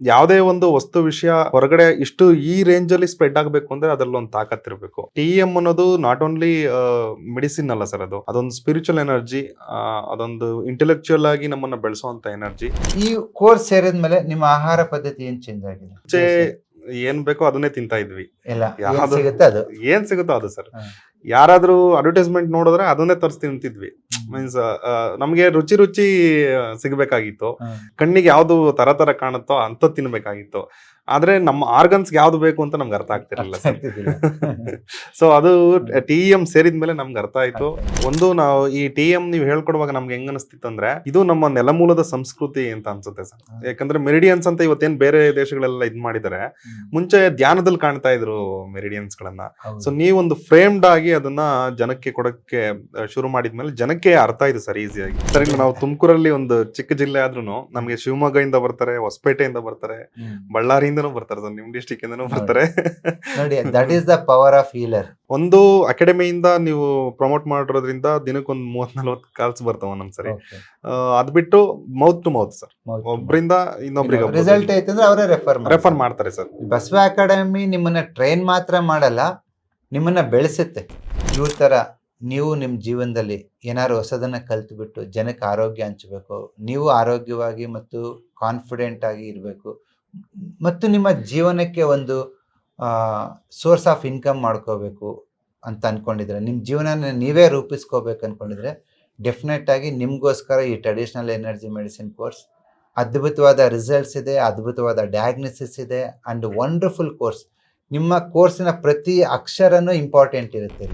ಯಾವುದೇ ಒಂದು ವಸ್ತು ವಿಷಯ ಹೊರಗಡೆ ಇಷ್ಟು ಈ ರೇಂಜ್ ಅಲ್ಲಿ ಸ್ಪ್ರೆಡ್ ಆಗಬೇಕು ಅಂದ್ರೆ ಅದರಲ್ಲಿ ಒಂದು ತಾಕತ್ ಇರಬೇಕು. ಟಿ ಎಂ ಅನ್ನೋದು ನಾಟ್ ಓನ್ಲಿ ಮೆಡಿಸಿನ್ ಅಲ್ಲ ಸರ್ ಅದು. ಅದೊಂದು ಸ್ಪಿರಿಚುವಲ್ ಎನರ್ಜಿ ಅದೊಂದು ಇಂಟೆಲೆಕ್ಚುಯಲ್ ಆಗಿ ನಮ್ಮನ್ನ ಬೆಳೆಸುವಂತ ಎನರ್ಜಿ ಈ ಕೋರ್ಸ್ ಸೇರಿದ್ಮೇಲೆ ನಿಮ್ಮ ಆಹಾರ ಪದ್ಧತಿ ಏನ್ ಚೇಂಜ್ ಆಗಿದೆ? ಮುಂಚೆ ಏನ್ ಬೇಕೋ ಅದನ್ನೇ ತಿಂತಾ ಇದ್ವಿ. ಏನ್ ಸಿಗುತ್ತೆ ಅದು. ಸರ್. ಯಾರಾದ್ರೂ ಅಡ್ವರ್ಟೈಸ್ಮೆಂಟ್ ನೋಡಿದ್ರೆ ಅದನ್ನೇ ತರಿಸಿ ತಿಂತಿದ್ವಿ ಮೀನ್ಸ್ ನಮ್ಗೆ ರುಚಿ ರುಚಿ ಸಿಗಬೇಕಾಗಿತ್ತು. ಕಣ್ಣಿಗೆ ಯಾವ್ದು ತರ ತರ ಕಾಣುತ್ತೋ ಅಂತ ತಿನ್ಬೇಕಾಗಿತ್ತು. ಆದ್ರೆ ನಮ್ಮ ಆರ್ಗನ್ಸ್ ಯಾವ್ದು ಬೇಕು ಅಂತ ನಮ್ಗೆ ಅರ್ಥ ಆಗ್ತಿರಲಿಲ್ಲ. ಸೊ ಅದು ಟಿ ಎಂ ಸೇರಿದ್ಮೇಲೆ ನಮ್ಗೆ ಅರ್ಥ ಆಯ್ತು. ಒಂದು ನಾವು ಈ ಟಿ ಎಂ ನೀವು ಹೇಳ್ಕೊಡುವಾಗ ನಮ್ಗೆ ಹೆಂಗ್ ಅನಿಸ್ತಿತ್ತು ಅಂದ್ರೆ ಇದು ನಮ್ಮ ನೆಲಮೂಲದ ಸಂಸ್ಕೃತಿ ಅಂತ ಅನ್ಸುತ್ತೆ ಸರ್. ಯಾಕಂದ್ರೆ ಮೆರಿಡಿಯನ್ಸ್ ಅಂತ ಇವತ್ತೇನ್ ಬೇರೆ ದೇಶಗಳೆಲ್ಲ ಇದ್ ಮಾಡಿದರೆ ಮುಂಚೆ ಧ್ಯಾನದಲ್ಲಿ ಕಾಣ್ತಾ ಇದ್ರು ಮೆರಿಡಿಯನ್ಸ್ ಗಳನ್ನ. ಸೊ ನೀವೊಂದು ಫ್ರೇಮ್ಡ್ ಆಗಿ ಅದನ್ನ ಜನಕ್ಕೆ ಕೊಡಕ್ಕೆ ಶುರು ಮಾಡಿದ್ಮೇಲೆ ಜನಕ್ಕೆ ಅರ್ಥ ಆಯ್ತು ಸರ್ ಈಸಿಯಾಗಿ ಸರ್ ಈಗ ನಾವು ತುಮಕೂರಲ್ಲಿ ಒಂದು ಚಿಕ್ಕ ಜಿಲ್ಲೆ ಆದ್ರೂ ನಮಗೆ ಶಿವಮೊಗ್ಗದಿಂದ ಬರ್ತಾರೆ ಹೊಸಪೇಟೆಯಿಂದ ಬರ್ತಾರೆ. ಬಳ್ಳಾರಿಯಿಂದನೂ ಬರ್ತಾರೆ ಸರ್ ನಿಮ್ ಡಿಸ್ಟಿಕ್ ಇಂದನೂ ಬರ್ತಾರೆ. ನೋಡಿ that is the power of healer ಒಂದು ಅಕಾಡೆಮಿಯಿಂದ ನೀವು ಪ್ರಮೋಟ್ ಮಾಡಿರೋದ್ರಿಂದ ದಿನಕ್ಕೊಂದ್ ಮೂವತ್ ನಲ್ವತ್ ಕಾಲ್ಸ್ ಬರ್ತಾವ ಒಂದೊಂದ್ಸರಿ ಅದ್ ಬಿಟ್ಟು ಮೌತ್ ಟು ಮೌತ್ ಸರ್. ಒಬ್ರಿಂದ ಇನ್ನೊಬ್ರಿಗೆ ರಿಸಲ್ಟ್ ಅಂದ್ರೆ ಅವರೇ ರೆಫರ್ ರೆಫರ್ ಮಾಡ್ತಾರೆ ಸರ್. ಬಸವ ಅಕಾಡೆಮಿ ನಿಮ್ಮನ್ನ ಟ್ರೈನ್ ಮಾತ್ರ ಮಾಡಲ್ಲ ನಿಮ್ಮನ್ನ ಬೆಳೆಸುತ್ತೆ. ಇವ್ರ ತರ ನೀವು ನಿಮ್ಮ ಜೀವನದಲ್ಲಿ ಏನಾದ್ರು ಹೊಸದನ್ನ ಕಲ್ತ್ಬಿಟ್ಟು ಜನಕ್ಕೆ ಆರೋಗ್ಯ ಹಂಚಬೇಕು, ನೀವು ಆರೋಗ್ಯವಾಗಿ ಮತ್ತು ಕಾನ್ಫಿಡೆಂಟ್ ಆಗಿ ಇರಬೇಕು, ಮತ್ತು ನಿಮ್ಮ ಜೀವನಕ್ಕೆ ಒಂದು ಸೋರ್ಸ್ ಆಫ್ ಇನ್ಕಮ್ ಮಾಡ್ಕೋಬೇಕು ಅಂತ ಅನ್ಕೊಂಡಿದ್ರೆ ನಿಮ್ಮ ಜೀವನನ ನೀವೇ ರೂಪಿಸ್ಕೋಬೇಕು ಅನ್ಕೊಂಡಿದ್ರೆ ಡೆಫಿನೆಟ್ ಆಗಿ ನಿಮಗೋಸ್ಕರ ಈ ಟ್ರೆಡಿಷನಲ್ ಎನರ್ಜಿ ಮೆಡಿಸಿನ್ ಕೋರ್ಸ್ ಅದ್ಭುತವಾದ ರಿಸಲ್ಟ್ಸ್ ಇದೆ, ಅದ್ಭುತವಾದ ಡಯಾಗ್ನೋಸಿಸ್ ಇದೆ ಅಂಡ್ ವಂಡರ್ಫುಲ್ ಕೋರ್ಸ್ ನಿಮ್ಮ ಕೋರ್ಸಿನ ಪ್ರತಿ ಅಕ್ಷರನೂ ಇಂಪಾರ್ಟೆಂಟ್ ಇರುತ್ತೆ.